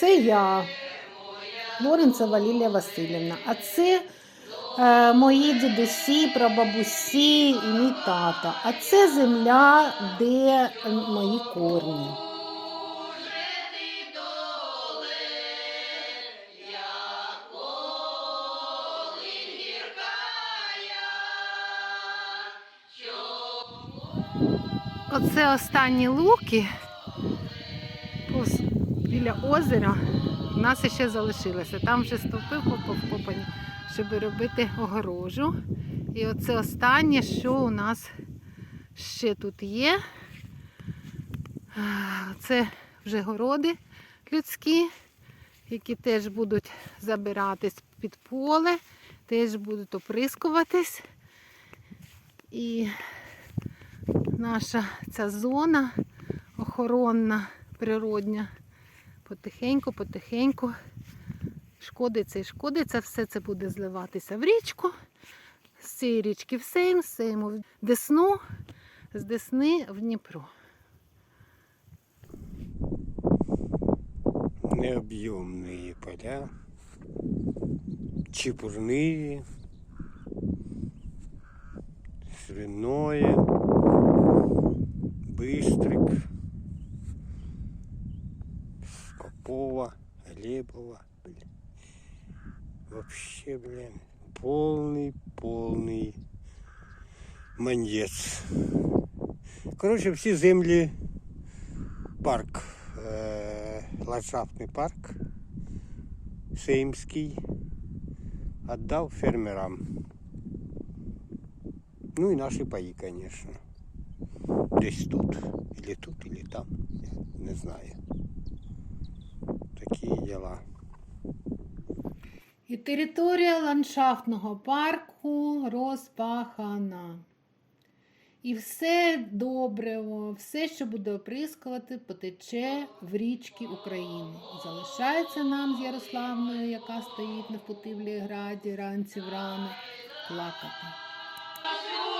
це я, Лоренцева Лілія Васильівна. А це е, мої дідусі, прабабусі і мій тато. А це земля, де мої корні. Оце останні луки біля озера у нас ще залишилося. Там вже стовпи повкопані, щоб робити огорожу. І оце останнє, що у нас ще тут є. Це вже городи людські, які теж будуть забиратись під поле, теж будуть оприскуватись. І наша ця зона охоронна, природня, потихеньку, потихеньку шкодиться і шкодиться, все це буде зливатися в річку. З цієї річки в Сейм, з Сейму в Десну, з Десни в Дніпро. необъемные поля, чепурные, свиное, быстрик, Попова, Глебова, блин. Вообще, блин, полный, полный маньец. Короче, всі землі парк, е, ландшафтний парк Сеймський віддав фермерам. Ну і наші паї, звісно. Десь тут, или тут, или там, я не знаю. Діла. І територія ландшафтного парку розпахана. І все добриво, все, що буде оприскувати, потече в річки України. Залишається нам з Ярославною, яка стоїть на Путивлі граді ранці врано, плакати. Сюди